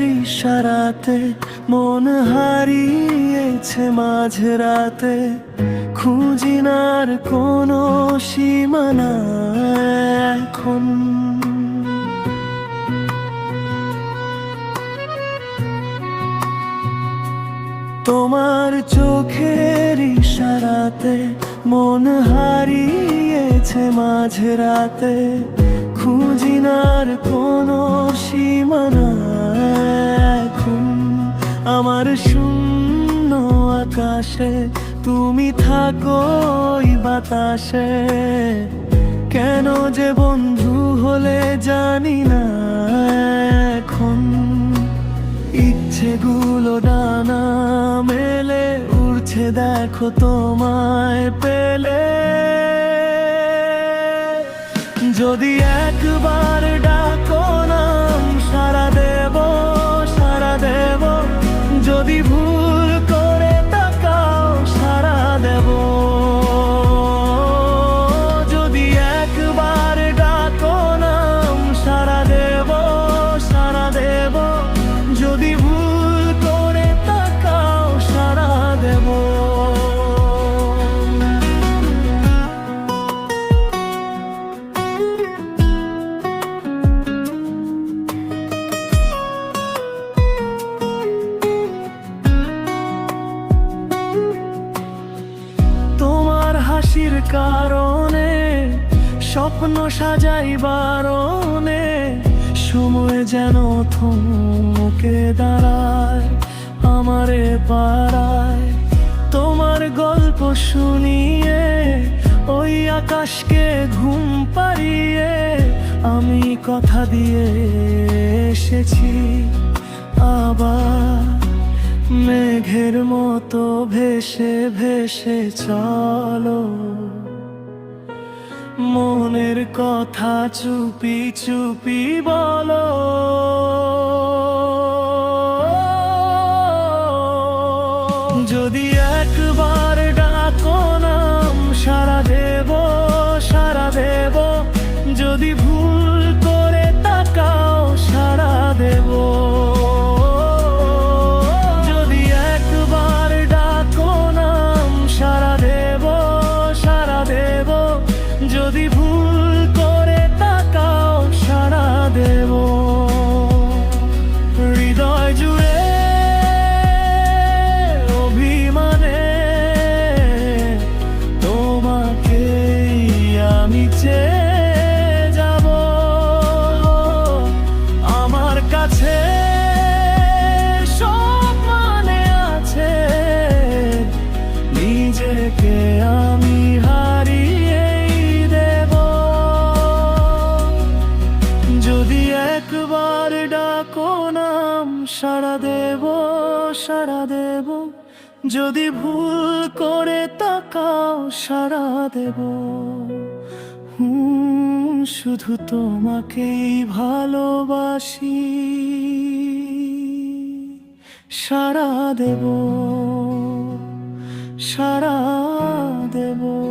ইশারাতে মন হারিয়েছে মাঝরাতে। খুঁজি নার কোনো সীমানা এখন। তোমার চোখের ইশারাতে মন হারিয়েছে মাঝরাতে। খুঁজি নার কোনো এখন আমার শূন্য আকাশে। তুমি থাকো বাতাসে। কেন যে বন্ধু হলে জানি না এখন। ইচ্ছেগুলো ডানা মেলে, উড়ছে দেখো তোমায় পেলে। যদি একবার ডাকো নাম সারা দেব সারা দেব। যদি ভুল হাসির কারণে, স্বপ্ন সাজাই বারণে, সময় যেন থমকে দাঁড়ায় আমারে পাড়ায়। তোমার গল্প শুনিয়ে, ওই আকাশকে ঘুম পাড়িয়ে আমি কথা দিয়ে এসেছি। আবার মেঘের মতো ভেসে ভেসে চলো। মনের কথা চুপি চুপি বলো। যদি একবার ডাকো নাম, সারা দেব সারা দেব। যদি ভুল যদি একবার ডাকো নাম সারা দেব সারা দেব। যদি ভুল করে তাকাও সারা দেব। শুধু তোমাকেই ভালোবাসি। সারা দেব সারা দেব।